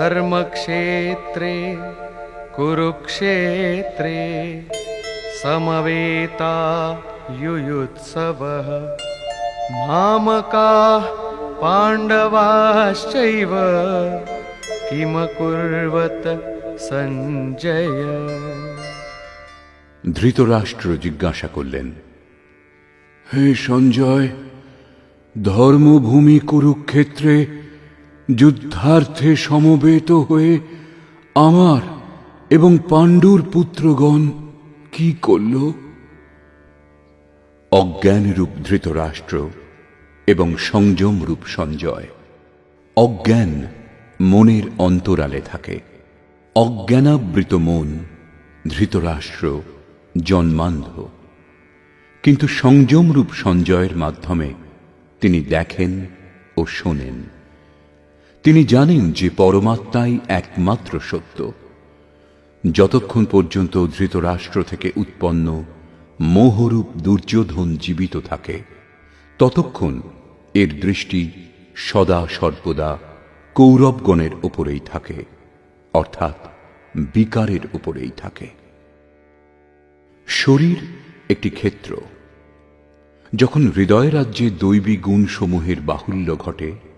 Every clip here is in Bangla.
কুরুক্ষেত্রে কুরুক্ষেত্রে সমবেতা युयुत्सवः मामकाः पाण्डवाश्चैव किमकुर्वत सञ्जय ধৃতরাষ্ট্র জিজ্ঞাসা করলেন হে সঞ্জয় ধর্মভূমি কুরুক্ষেত্রে যুদ্ধার্থে সমবেত হয়ে আমার এবং পাণ্ডুর পুত্রগণ কি করল? অজ্ঞানরূপ ধৃতরাষ্ট্র এবং সংযমরূপ সঞ্জয়। অজ্ঞান মনের অন্তরালে থাকে। অজ্ঞানাবৃত মন ধৃতরাষ্ট্র জন্মান্ধ। কিন্তু সংযমরূপ সঞ্জয়ের মাধ্যমে তিনি দেখেন ও শোনেন। তিনি জানেন যে পরমাত্মাই একমাত্র সত্য। যতক্ষণ পর্যন্ত ধৃতরাষ্ট্র থেকে উৎপন্ন মোহরূপ দুর্যোধন জীবিত থাকে, ততক্ষণ এর দৃষ্টি সদা সর্বদা কৌরবগণের উপরেই থাকে, অর্থাৎ বিকারের উপরেই থাকে। শরীর একটি ক্ষেত্র। যখন হৃদয় রাজ্যে দৈবী গুণসমূহের বাহুল্য ঘটে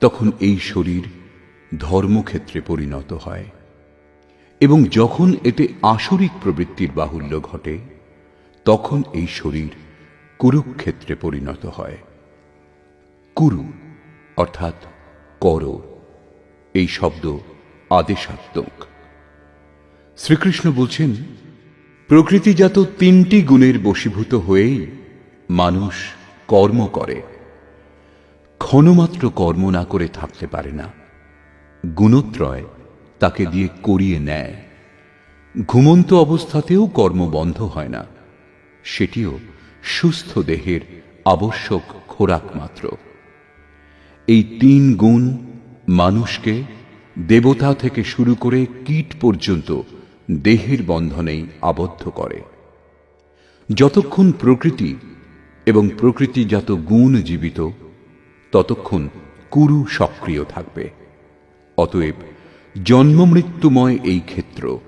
তখন এই শরীর ধর্মক্ষেত্রে পরিণত হয়। এবং যখন এতে আসরিক প্রবৃত্তির বাহুল্য ঘটে, তখন এই শরীর কুরুক্ষেত্রে পরিণত হয়। কুরু, অর্থাৎ কর, এই শব্দ আদেশাত্মক। শ্রীকৃষ্ণ বলছেন, প্রকৃতিজাত তিনটি গুণের বশীভূত হয়েই মানুষ কর্ম করে। ক্ষণমাত্র কর্ম না করে থাকতে পারে না। গুণত্রয় তাকে দিয়ে করিয়ে নেয়। ঘুমন্ত অবস্থাতেও কর্ম বন্ধ হয় না। সেটিও সুস্থ দেহের আবশ্যক খোরাক মাত্র। এই তিন গুণ মানুষকে দেবতা থেকে শুরু করে কীট পর্যন্ত দেহের বন্ধনেই আবদ্ধ করে। যতক্ষণ প্রকৃতি এবং প্রকৃতিজাত গুণ জীবিত ততক্ষণ কুরু সক্রিয় থাকবে। অতএব জন্মমৃত্যুময় এই ক্ষেত্র,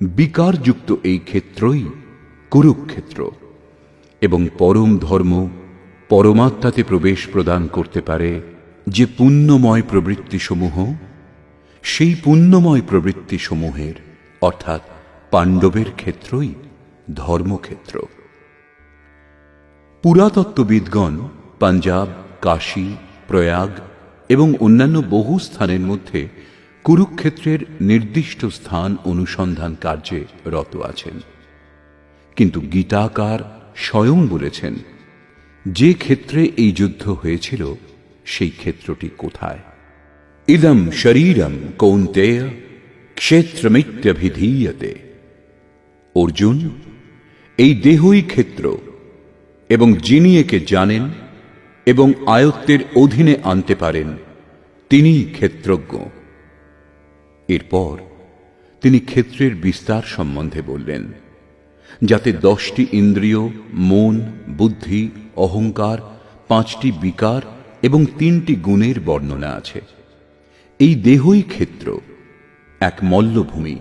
বিকারযুক্ত এই ক্ষেত্রই কুরুক্ষেত্র এবং পরম ধর্ম পরমাত্মাতে প্রবেশ প্রদান করতে পারে যে পুণ্যময় প্রবৃত্তিসমূহ, সেই পুণ্যময় প্রবৃত্তিসমূহের, অর্থাৎ পাণ্ডবের ক্ষেত্রই ধর্মক্ষেত্র। পুরাতত্ত্ববিদগণ, পাঞ্জাব, কাশী প্রয়াগ এবং অন্যান্য বহু স্থানের মধ্যে কুরুক্ষেত্রের নির্দিষ্ট স্থান অনুসন্ধান কার্যে রত আছেন। কিন্তু গীতাকার স্বয়ং বলেছেন, যে ক্ষেত্রে এই যুদ্ধ হয়েছিল, সেই ক্ষেত্রটি কোথায়? ইদম শরীরম কৌন্তেয় ক্ষেত্রমিত্যভিধীয়তে। অর্জুন, এই দেহই ক্ষেত্র এবং যিনি একে জানেন এবং আয়ত্তের অধীনে আনতে পারেন। তিনিই ক্ষেত্রজ্ঞ। এরপর তিনি ক্ষেত্রের বিস্তার সম্বন্ধে বললেন, যাতে দশটি ইন্দ্রিয়, মন, বুদ্ধি, অহংকার, পাঁচটি বিকার এবং তিনটি গুণের বর্ণনা আছে। এই দেহই ক্ষেত্র, এক মল্লভূমি।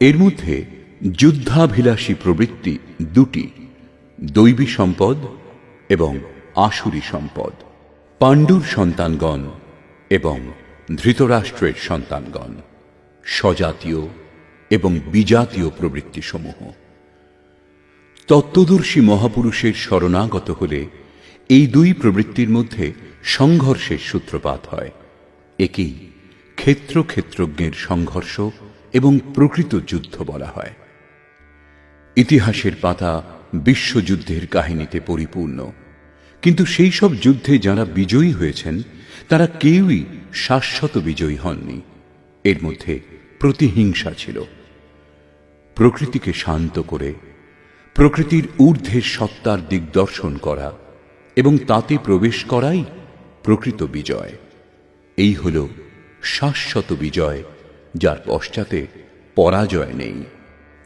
এর মধ্যে যুদ্ধাভিলাষী প্রবৃত্তি দুটি, দৈবী সম্পদ এবং আসুরি সম্পদ। পাণ্ডুর সন্তানগণ এবং ধৃতরাষ্ট্রের সন্তানগণ, স্বজাতীয় এবং বিজাতীয় প্রবৃত্তিসমূহ। তত্ত্বদর্শী মহাপুরুষের শরণাগত হলে এই দুই প্রবৃত্তির মধ্যে সংঘর্ষের সূত্রপাত হয়। একেই ক্ষেত্র ক্ষেত্রজ্ঞের সংঘর্ষ এবং প্রকৃত যুদ্ধ বলা হয়। ইতিহাসের পাতা বিশ্বযুদ্ধের কাহিনীতে পরিপূর্ণ। কিন্তু সেই সব যুদ্ধে যারা বিজয়ী হয়েছেন, তারা কেউই শাশ্বত বিজয়ী হননি। এর মধ্যে প্রতিহিংসা ছিল। প্রকৃতিকে শান্ত করে, প্রকৃতির ঊর্ধ্বের সত্তার দিগদর্শন করা এবং তাতে প্রবেশ করাই প্রকৃত বিজয়। এই হল শাশ্বত বিজয়, যার পশ্চাতে পরাজয় নেই।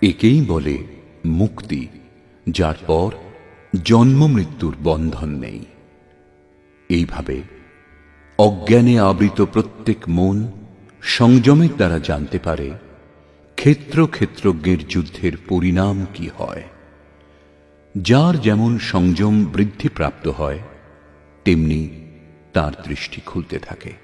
একেই বলে মুক্তি, যার পর জন্ম মৃত্যুর বন্ধন নেই। এইভাবে অজ্ঞানে আবৃত প্রত্যেক মন সংযমের দ্বারা জানতে পারে ক্ষেত্র ক্ষেত্রজ্ঞের যুদ্ধের পরিণাম কি হয়। যার যেমন সংযম বৃদ্ধিপ্রাপ্ত হয়, তেমনি তার দৃষ্টি খুলতে থাকে।